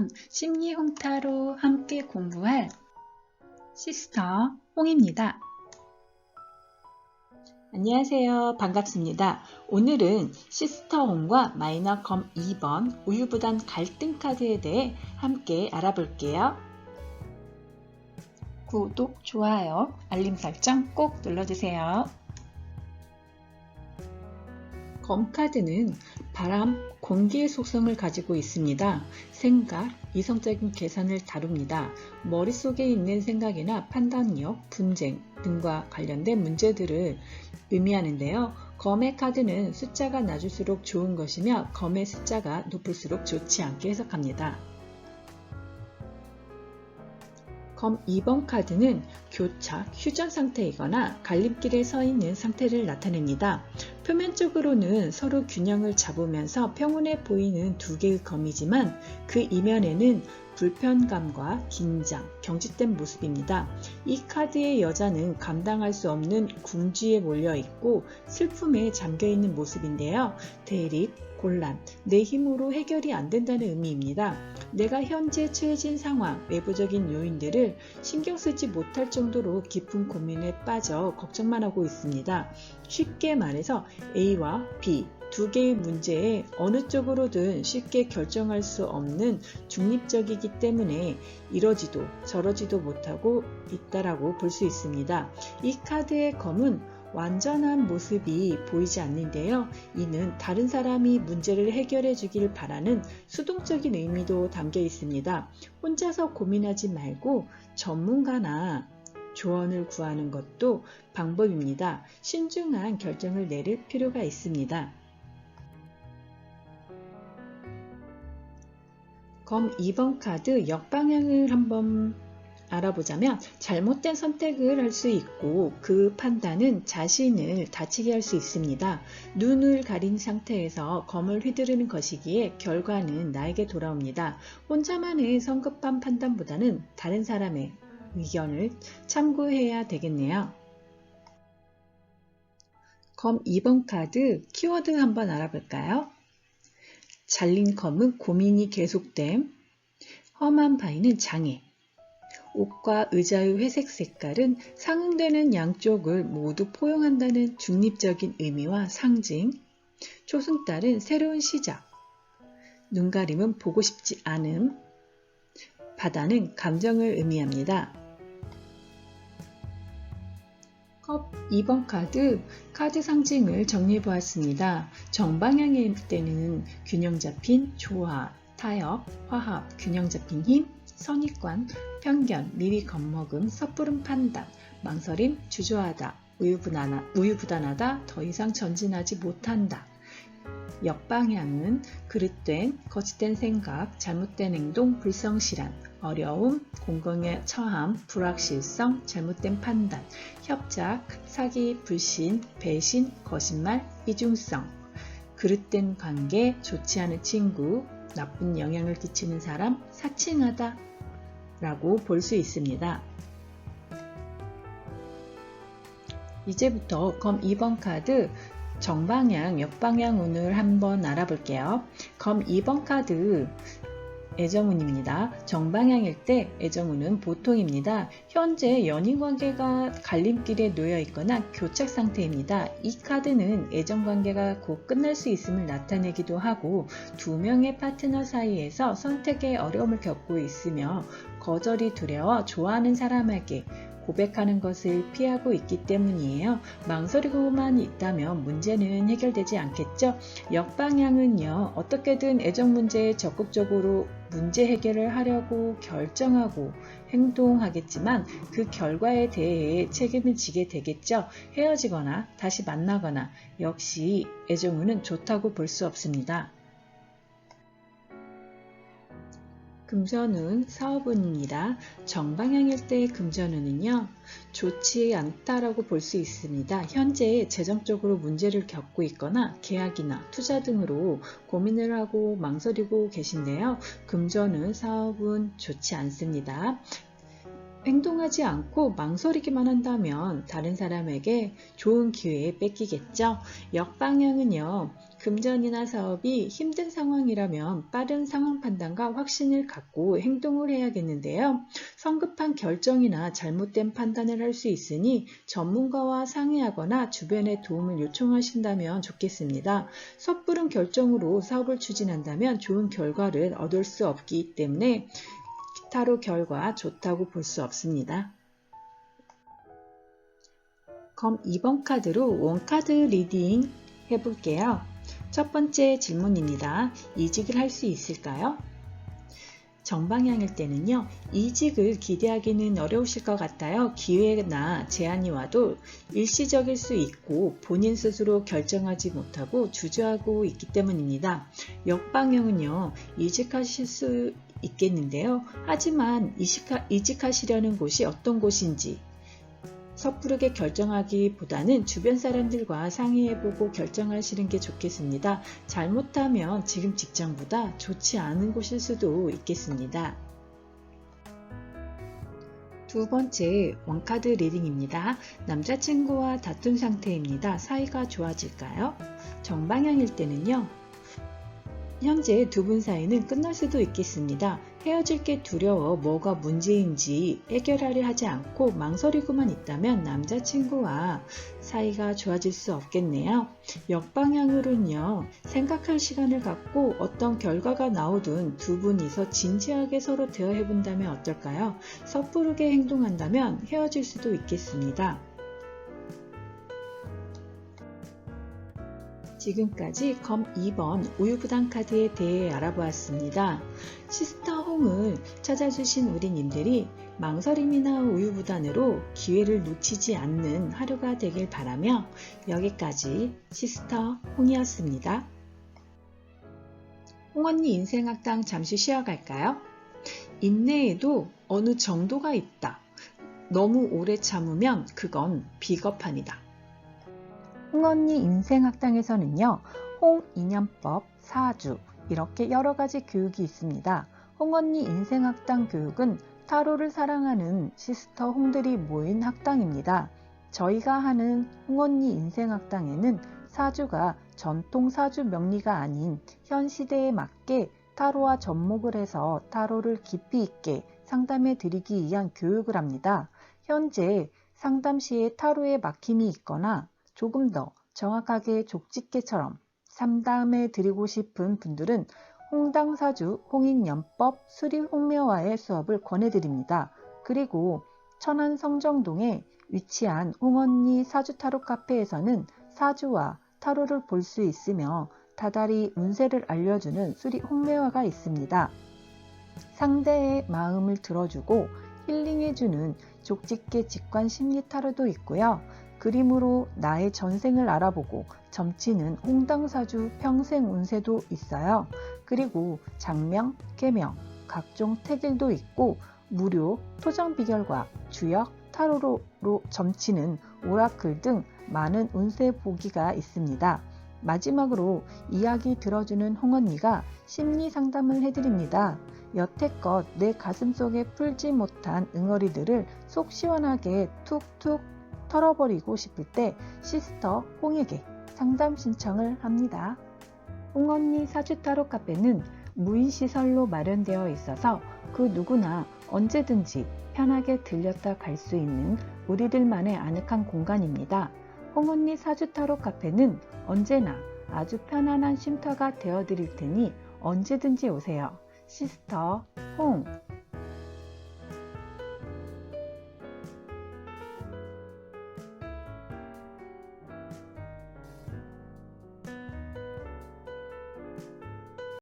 2022년 심리 홍타로 함께 공부할 시스터 홍입니다. 안녕하세요. 반갑습니다. 오늘은 시스터 홍과 마이너 검 2번 우유부단 갈등 카드에 대해 함께 알아볼게요. 구독, 좋아요, 알림 설정 꼭 눌러주세요. 검 카드는 바람, 공기의 속성을 가지고 있습니다. 생각, 이성적인 계산을 다룹니다. 머릿속에 있는 생각이나 판단력, 분쟁 등과 관련된 문제들을 의미하는데요. 검의 카드는 숫자가 낮을수록 좋은 것이며 검의 숫자가 높을수록 좋지 않게 해석합니다. 검 2번 카드는 교착, 휴전 상태이거나 갈림길에 서 있는 상태를 나타냅니다. 표면적으로는 서로 균형을 잡으면서 평온해 보이는 두 개의 검이지만 그 이면에는 불편감과 긴장, 경직된 모습입니다. 이 카드의 여자는 감당할 수 없는 궁지에 몰려 있고 슬픔에 잠겨 있는 모습인데요. 대립, 곤란, 내 힘으로 해결이 안 된다는 의미입니다. 내가 현재 처해진 상황, 외부적인 요인들을 신경 쓰지 못할 정도로 깊은 고민에 빠져 걱정만 하고 있습니다. 쉽게 말해서 A와 B, 두 개의 문제에 어느 쪽으로든 쉽게 결정할 수 없는 중립적이기 때문에 이러지도 저러지도 못하고 있다라고 볼 수 있습니다. 이 카드의 검은 완전한 모습이 보이지 않는데요. 이는 다른 사람이 문제를 해결해 주길 바라는 수동적인 의미도 담겨 있습니다. 혼자서 고민하지 말고 전문가나 조언을 구하는 것도 방법입니다. 신중한 결정을 내릴 필요가 있습니다. 검 2번 카드 역방향을 한번 알아보자면 잘못된 선택을 할 수 있고 그 판단은 자신을 다치게 할 수 있습니다. 눈을 가린 상태에서 검을 휘두르는 것이기에 결과는 나에게 돌아옵니다. 혼자만의 성급한 판단보다는 다른 사람의 의견을 참고해야 되겠네요. 검 2번 카드 키워드 한번 알아볼까요? 잘린 검은 고민이 계속됨, 험한 바위는 장애, 옷과 의자의 회색 색깔은 상응되는 양쪽을 모두 포용한다는 중립적인 의미와 상징, 초승달은 새로운 시작, 눈가림은 보고 싶지 않음, 바다는 감정을 의미합니다. 컵 2번 카드, 카드 상징을 정리해 보았습니다. 정방향일 때는 균형 잡힌 조화, 타협, 화합, 균형 잡힌 힘, 선입관, 편견, 미리 겁먹음, 섣부른 판단, 망설임, 주저하다, 우유부단하, 우유부단하다, 더 이상 전진하지 못한다. 역방향은 그릇된, 거짓된 생각, 잘못된 행동, 불성실한, 어려움, 공공의 처함, 불확실성, 잘못된 판단, 협작, 사기, 불신, 배신, 거짓말, 이중성, 그릇된 관계, 좋지 않은 친구, 나쁜 영향을 끼치는 사람, 사칭하다 라고 볼 수 있습니다. 이제부터 검 2번 카드 정방향, 역방향 운을 한번 알아볼게요. 검 2번 카드 애정운입니다. 정방향일 때 애정운은 보통입니다. 현재 연인관계가 갈림길에 놓여 있거나 교착 상태입니다. 이 카드는 애정관계가 곧 끝날 수 있음을 나타내기도 하고 두 명의 파트너 사이에서 선택의 어려움을 겪고 있으며 거절이 두려워 좋아하는 사람에게 고백하는 것을 피하고 있기 때문이에요. 망설이고만 있다면 문제는 해결되지 않겠죠? 역방향은요, 어떻게든 애정 문제에 적극적으로 문제 해결을 하려고 결정하고 행동하겠지만 그 결과에 대해 책임을 지게 되겠죠. 헤어지거나 다시 만나거나 역시 애정운은 좋다고 볼 수 없습니다. 금전운 사업운입니다. 정방향일 때의 금전운은요, 좋지 않다라고 볼 수 있습니다. 현재 재정적으로 문제를 겪고 있거나 계약이나 투자 등으로 고민을 하고 망설이고 계신데요. 금전운 사업은 좋지 않습니다. 행동하지 않고 망설이기만 한다면 다른 사람에게 좋은 기회에 뺏기겠죠. 역방향은요, 금전이나 사업이 힘든 상황이라면 빠른 상황 판단과 확신을 갖고 행동을 해야겠는데요. 성급한 결정이나 잘못된 판단을 할 수 있으니 전문가와 상의하거나 주변의 도움을 요청하신다면 좋겠습니다. 섣부른 결정으로 사업을 추진한다면 좋은 결과를 얻을 수 없기 때문에 타로 결과 좋다고 볼 수 없습니다. 그럼 2번 카드로 원카드 리딩 해볼게요. 첫 번째 질문입니다. 이직을 할 수 있을까요? 정방향일 때는요, 이직을 기대하기는 어려우실 것 같아요. 기회나 제안이 와도 일시적일 수 있고 본인 스스로 결정하지 못하고 주저하고 있기 때문입니다. 역방향은요, 이직하실 수 있겠는데요. 하지만 이직하, 이직하 시려는 곳이 어떤 곳인지 섣부르게 결정하기보다는 주변 사람들과 상의해보고 결정하시는 게 좋겠습니다. 잘못하면 지금 직장보다 좋지 않은 곳일 수도 있겠습니다. 두 번째 원카드 리딩입니다. 남자친구와 다툰 상태입니다. 사이가 좋아질까요? 정방향일 때는요. 현재 두 분 사이는 끝날 수도 있겠습니다. 헤어질 게 두려워 뭐가 문제인지 해결하려 하지 않고 망설이고만 있다면 남자친구와 사이가 좋아질 수 없겠네요. 역방향으로는요, 생각할 시간을 갖고 어떤 결과가 나오든 두 분이서 진지하게 서로 대화해 본다면 어떨까요? 섣부르게 행동한다면 헤어질 수도 있겠습니다. 지금까지 검 2번 우유부단 카드에 대해 알아보았습니다. 시스터 홍을 찾아주신 우리님들이 망설임이나 우유부단으로 기회를 놓치지 않는 하루가 되길 바라며 여기까지 시스터 홍이었습니다. 홍언니 인생학당 잠시 쉬어갈까요? 인내에도 어느 정도가 있다. 너무 오래 참으면 그건 비겁합니다. 홍언니 인생학당에서는요, 홍인연법, 사주, 이렇게 여러 가지 교육이 있습니다. 홍언니 인생학당 교육은 타로를 사랑하는 시스터 홍들이 모인 학당입니다. 저희가 하는 홍언니 인생학당에는 사주가 전통 사주 명리가 아닌 현 시대에 맞게 타로와 접목을 해서 타로를 깊이 있게 상담해 드리기 위한 교육을 합니다. 현재 상담 시에 타로에 막힘이 있거나 조금 더 정확하게 족집게처럼 상담해 드리고 싶은 분들은 홍당사주 홍인연법 수리홍묘화의 수업을 권해드립니다. 그리고 천안 성정동에 위치한 홍언니 사주 타로 카페에서는 사주와 타로를 볼 수 있으며 다달이 운세를 알려주는 수리 홍매화가 있습니다. 상대의 마음을 들어주고 힐링해주는 족집게 직관 심리 타로도 있고요. 그림으로 나의 전생을 알아보고 점치는 홍당사주 평생 운세도 있어요. 그리고 장명, 계명, 각종 태길도 있고 무료 토정 비결과 주역, 타로로 점치는 오라클 등 많은 운세 보기가 있습니다. 마지막으로 이야기 들어주는 홍언니가 심리 상담을 해드립니다. 여태껏 내 가슴 속에 풀지 못한 응어리들을 속 시원하게 툭툭 털어버리고 싶을 때 시스터 홍에게 상담 신청을 합니다. 홍언니 사주타로 카페는 무인시설로 마련되어 있어서 그 누구나 언제든지 편하게 들렸다 갈 수 있는 우리들만의 아늑한 공간입니다. 홍언니 사주타로 카페는 언제나 아주 편안한 쉼터가 되어 드릴 테니 언제든지 오세요. 시스터 홍